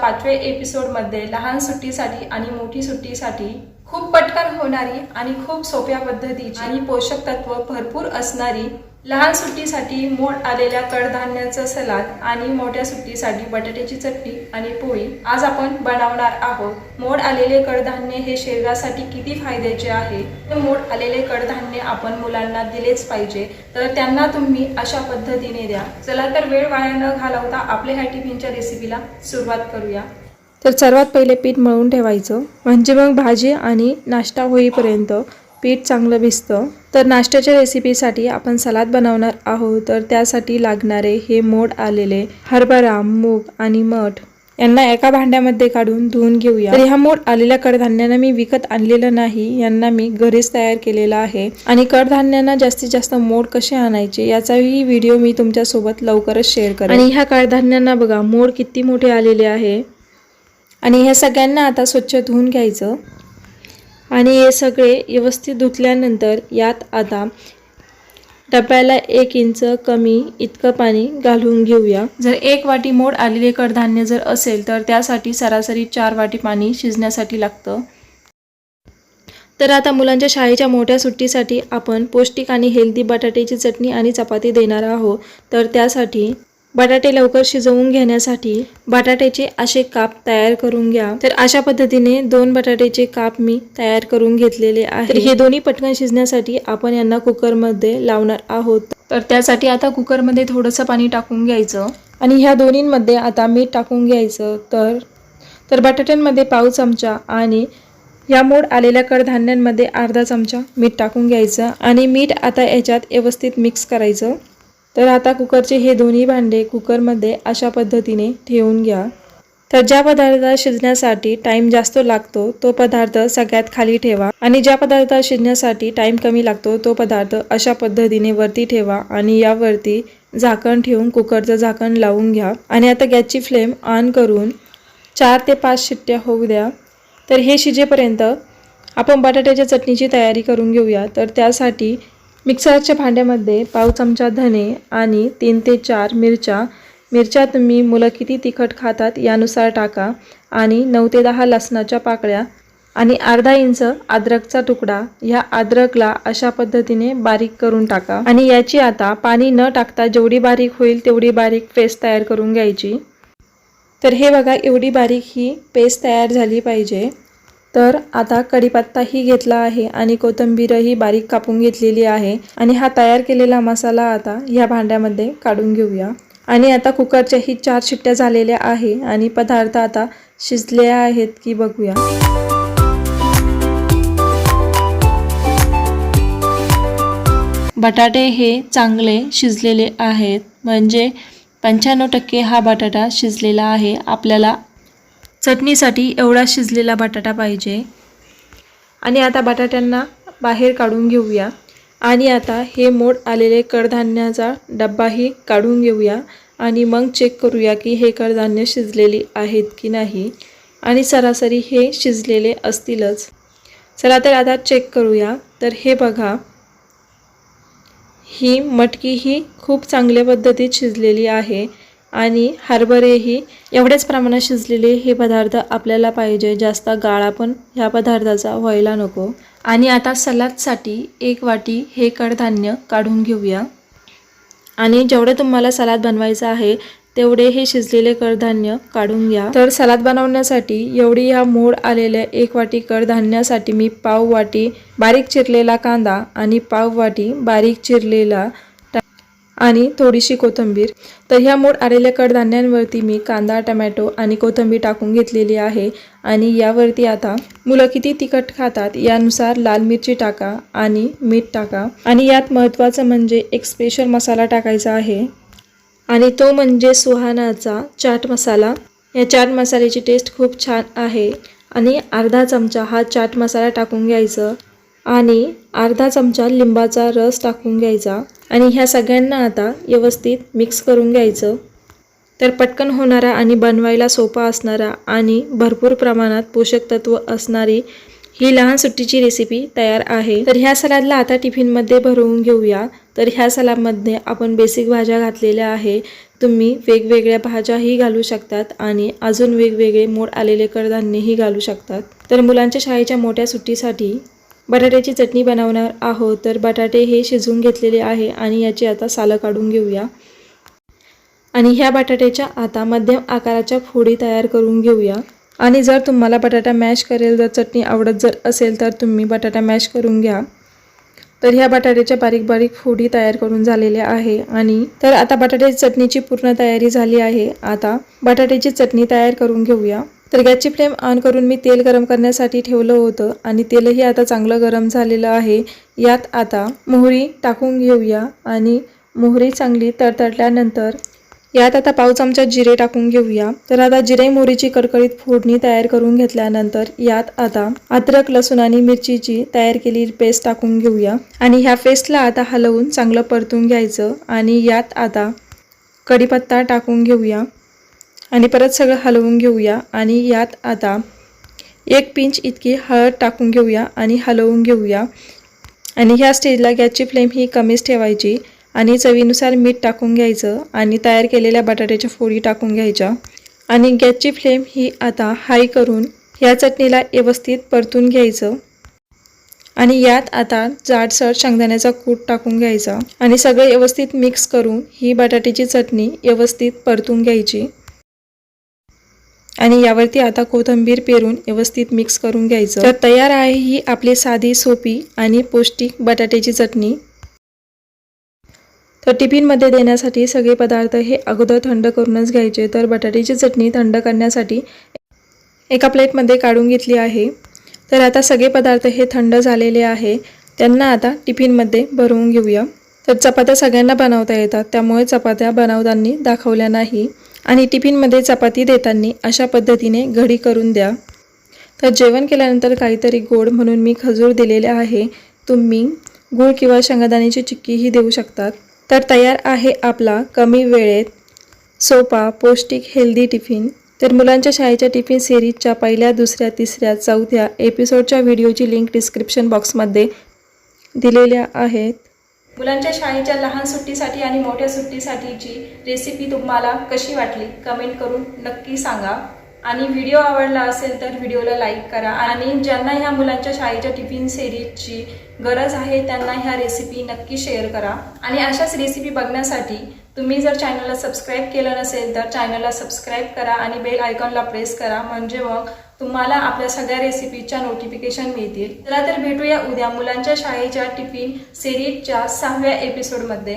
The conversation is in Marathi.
पाचवे एपिसोडमध्ये लहान सुट्टीसाठी आणि मोठी सुट्टीसाठी खूप पटकन होणारी आणि खूप सोप्या पद्धतीची आणि पोषक तत्व भरपूर असणारी लहान सुट्टीसाठी मोड आलेल्या कडधान्याचं सलाद आणि मोठ्या सुट्टीसाठी बटाट्याची चटणी आणि पोळी. आज आपण बनवणार आहोत. मोड आलेले कडधान्य हे शरीरासाठी किती फायद्याचे आहे? मोड आलेले कडधान्य आपण मुलांना दिलेच पाहिजे. तर त्यांना तुम्ही अशा पद्धतीने द्या. चला तर वेळ वाया न घालवता आपल्या ह्या टिफिनच्या रेसिपीला सुरुवात करूया. तर सर्वात पहिले पीठ मळून ठेवायचं. म्हणजे मग भाजी आणि नाश्ता होईपर्यंत पीठ चांगलं भिजतं. तर नाश्त्याच्या रेसिपीसाठी आपण सलाद बनवणार आहोत. तर त्यासाठी लागणारे हे मोड आलेले हरभरा मूग आणि मठ यांना एका भांड्यामध्ये काढून धुवून घेऊया. तर ह्या मोड आलेल्या कडधान्यांना मी विकत आणलेलं नाही. यांना मी घरीच तयार केलेला आहे. आणि कडधान्यांना जास्तीत जास्त मोड कसे आणायचे याचाही व्हिडिओ मी तुमच्यासोबत लवकरच शेअर करेन. आणि ह्या कडधान्यांना बघा मोड किती मोठे आलेले आहे. आणि ह्या सगळ्यांना आता स्वच्छ धुवून घ्यायचं. आणि हे सगळे व्यवस्थित धुतल्यानंतर यात आता डब्याला एक इंच कमी इतकं पाणी घालून घेऊया. जर एक वाटी मोड आलेले कडधान्य जर असेल तर त्यासाठी सरासरी चार वाटी पाणी शिजण्यासाठी लागतं. तर आता मुलांच्या शाळेच्या मोठ्या सुट्टीसाठी आपण पौष्टिक आणि हेल्दी बटाट्याची चटणी आणि चपाती देणार आहोत. तर त्यासाठी बटाटे लवकर शिजवून घेण्यासाठी बटाट्याचे असे काप तयार करून घ्या. तर अशा पद्धतीने दोन बटाट्याचे काप मी तयार करून घेतलेले आहे तर हे दोन्ही पटकन शिजण्यासाठी आपण यांना कुकरमध्ये लावणार आहोत. तर त्यासाठी आता कुकरमध्ये थोडंसं पाणी टाकून घ्यायचं. आणि ह्या दोन्हींमध्ये आता मीठ टाकून घ्यायचं. तर तर बटाट्यांमध्ये पाव चमचा आणि या मोड आलेल्या कडधान्यांमध्ये अर्धा चमचा मीठ टाकून घ्यायचं. आणि मीठ आता याच्यात व्यवस्थित मिक्स करायचं. तर आता कुकरचे हे दोन्ही भांडे कुकरमध्ये अशा पद्धतीने ठेवून घ्या. तर ज्या पदार्थ शिजण्यासाठी टाईम जास्त लागतो तो पदार्थ सगळ्यात खाली ठेवा. आणि ज्या पदार्थ शिजण्यासाठी टाईम कमी लागतो तो पदार्थ अशा पद्धतीने वरती ठेवा आणि यावरती झाकण ठेवून कुकरचं झाकण लावून घ्या. आणि आता गॅसची फ्लेम ऑन करून चार ते पाच शिट्ट्या होऊ द्या. तर हे शिजेपर्यंत आपण बटाट्याच्या चटणीची तयारी करून घेऊया. तर त्यासाठी मिक्सरच्या भांड्यामध्ये पाव चमचा धने आणि तीन ते चार मिरच्या. मिरच्या तुम्ही मुलं किती तिखट खातात यानुसार टाका आणि नऊ ते दहा लसणाच्या पाकळ्या आणि अर्धा इंच अद्रकचा तुकडा. ह्या अद्रकला अशा पद्धतीने बारीक करून टाका. आणि याची आता पाणी न टाकता जेवढी बारीक होईल तेवढी बारीक पेस्ट तयार करून घ्यायची. तर हे बघा एवढी बारीक ही पेस्ट तयार झाली पाहिजे. तर आता कढीपत्ताही घेतला आहे आणि कोथिंबीरही बारीक कापून घेतलेली आहे. आणि हा तयार केलेला मसाला आता ह्या भांड्यामध्ये काढून घेऊया. आणि आता कुकरच्याही चार शिट्ट्या झालेल्या आहे आणि पदार्थ आता शिजले आहेत की बघूया. बटाटे हे चांगले शिजलेले आहेत. म्हणजे पंच्याण्णव टक्के हा बटाटा शिजलेला आहे. आपल्याला चटणीसाठी एवढा शिजलेला बटाटा पाहिजे. आणि आता बटाट्यांना बाहेर काढून घेऊया. आणि आता हे मोड आलेले कडधान्याचा डब्बाही काढून घेऊया. आणि मग चेक करूया की हे कडधान्य शिजलेली आहेत की नाही. आणि सरासरी हे शिजलेले असतीलच. चला तर आता चेक करूया. तर हे बघा. ही मटकी ही खूप चांगल्या पद्धतीत शिजलेली आहे. आणि हरभरेही एवढ्याच प्रमाणात शिजलेले हे पदार्थ आपल्याला पाहिजे. जास्त गाळा पण ह्या पदार्थाचा व्हायला नको. आणि आता सलादसाठी एक वाटी हे कडधान्य काढून घेऊया. आणि जेवढे तुम्हाला सलाद बनवायचं आहे तेवढे हे शिजलेले कडधान्य काढून घ्या. तर सलाद बनवण्यासाठी एवढी ह्या मोड आलेल्या एक वाटी कडधान्यासाठी मी पाव वाटी बारीक चिरलेला कांदा आणि पाव वाटी बारीक चिरलेला आणि थोडीशी कोथिंबीर. तर ह्या मोड आलेल्या कडधान्यांवरती मी कांदा टमॅटो आणि कोथिंबीर टाकून घेतलेली आहे. आणि यावरती आता मुलं किती तिखट खातात यानुसार लाल मिरची टाका आणि मीठ टाका. आणि यात महत्त्वाचं म्हणजे एक स्पेशल मसाला टाकायचा आहे. आणि तो म्हणजे सुहानाचा चाट मसाला. या चाट मसाल्याची टेस्ट खूप छान आहे. आणि अर्धा चमचा हा चाट मसाला टाकून घ्यायचं. आणि अर्धा चमचा लिंबाचा रस टाकून घ्यायचा आणि ह्या सगळ्यांना आता व्यवस्थित मिक्स करून घ्यायचं. तर पटकन होणारा आणि बनवायला सोपा असणारा आणि भरपूर प्रमाणात पोषक तत्व असणारी ही लहान सुट्टीची रेसिपी तयार आहे. तर ह्या सलादला आता टिफिनमध्ये भरवून घेऊया. तर ह्या सलादमध्ये आपण बेसिक भाज्या घातलेल्या आहे. तुम्ही वेगवेगळ्या भाज्याही घालू शकतात आणि अजून वेगवेगळे मोड आलेले कडधान्यही घालू शकतात. तर मुलांच्या शाळेच्या मोठ्या सुट्टीसाठी बटाट्याची चटणी बनवणार आहोत तर बटाटे हे शिजवून घेतलेले आहे आणि याची आता सालं काढून घेऊया. आणि ह्या बटाट्याच्या आता मध्यम आकाराच्या फोडी तयार करून घेऊया. आणि जर तुम्हाला बटाटा मॅश करेल जर चटणी आवडत जर असेल तर तुम्ही बटाटा मॅश करून घ्या. तर ह्या बटाट्याच्या बारीक बारीक फोडी तयार करून झालेल्या आहे. आणि तर आता बटाट्याची चटणीची पूर्ण तयारी झाली आहे. आता बटाट्याची चटणी तयार करून घेऊया. तर गॅसची फ्लेम ऑन करून मी तेल गरम करण्यासाठी ठेवलं होतं आणि तेलही आता चांगलं गरम झालेलं आहे. यात आता मोहरी टाकून घेऊया आणि मोहरी चांगली तडतडल्यानंतर यात आता पाव चमचा जिरे टाकून घेऊया. तर आता जिरे मोहरीची कडकडीत फोडणी तयार करून घेतल्यानंतर यात आता अद्रक लसूण आणि मिरचीची तयार केलेली पेस्ट टाकून घेऊया. आणि ह्या पेस्टला आता हलवून चांगलं परतून घ्यायचं आणि यात आता कढीपत्ता टाकून घेऊया. आणि परत सगळं हलवून घेऊया आणि यात आता एक पिंच इतकी हळद टाकून घेऊया आणि हलवून घेऊया. आणि ह्या स्टेजला गॅसची फ्लेम ही कमीच ठेवायची आणि चवीनुसार मीठ टाकून घ्यायचं आणि तयार केलेल्या बटाट्याच्या फोडी टाकून घ्यायच्या. आणि गॅसची फ्लेम ही आता हाय करून ह्या चटणीला व्यवस्थित परतून घ्यायचं. आणि यात आता जाडसर शेंगदाण्याचा कूट टाकून घ्यायचा. आणि सगळं व्यवस्थित मिक्स करून ही बटाट्याची चटणी व्यवस्थित परतून घ्यायची. आणि यावरती आता कोथिंबीर पेरून व्यवस्थित मिक्स करून घ्यायचं. तर तयार आहे ही आपली साधी सोपी आणि पौष्टिक बटाट्याची चटणी. तर टिफिनमध्ये देण्यासाठी सगळे पदार्थ हे अगोदर थंड करूनच घ्यायचे. तर बटाट्याची चटणी थंड करण्यासाठी एका प्लेटमध्ये काढून घेतली आहे. तर आता सगळे पदार्थ हे थंड झालेले आहे. त्यांना आता टिफिनमध्ये भरवून घेऊया. तर चपात्या सगळ्यांना बनवता येतात. त्यामुळे चपात्या बनवताना दाखवल्या नाही. आणि टिफिनमध्ये चपाती देताना अशा पद्धतीने घडी करून द्या. तर जेवण केल्यानंतर काहीतरी गोड म्हणून मी खजूर दिलेले आहे. तुम्ही गूळ किंवा शेंगादाण्याची चिक्कीही देऊ शकतात. तर तयार आहे आपला कमी वेळेत सोपा पौष्टिक हेल्दी टिफिन. तर मुलांच्या शाळेच्या टिफिन सिरीजच्या पहिल्या दुसऱ्या तिसऱ्या चौथ्या एपिसोडच्या व्हिडिओची लिंक डिस्क्रिप्शन बॉक्समध्ये दिलेल्या आहेत. मुलांच्या शाळेच्या लहान सुट्टीसाठी आणि मोठ्या सुट्टीसाठीची रेसिपी तुम्हाला कशी वाटली? कमेंट करून नक्की सांगा. आणि व्हिडिओ आवडला असेल तर व्हिडिओला लाईक करा. आणि ज्यांना ह्या मुलांच्या शाळेच्या टिफिन सिरीजची गरज आहे त्यांना ह्या रेसिपी नक्की शेअर करा. आणि अशाच रेसिपी बघण्यासाठी तुम्ही जर चॅनलला सबस्क्राईब केलं नसेल तर चॅनलला सबस्क्राईब करा आणि बेल आयकॉनला प्रेस करा. म्हणजे मग तुम्हाला आपल्या सगळ्या रेसिपीच्या नोटिफिकेशन मिळतील. चला तर भेटूया उद्या मुलांच्या शाळेच्या टिफिन सिरीजच्या सहाव्या एपिसोडमध्ये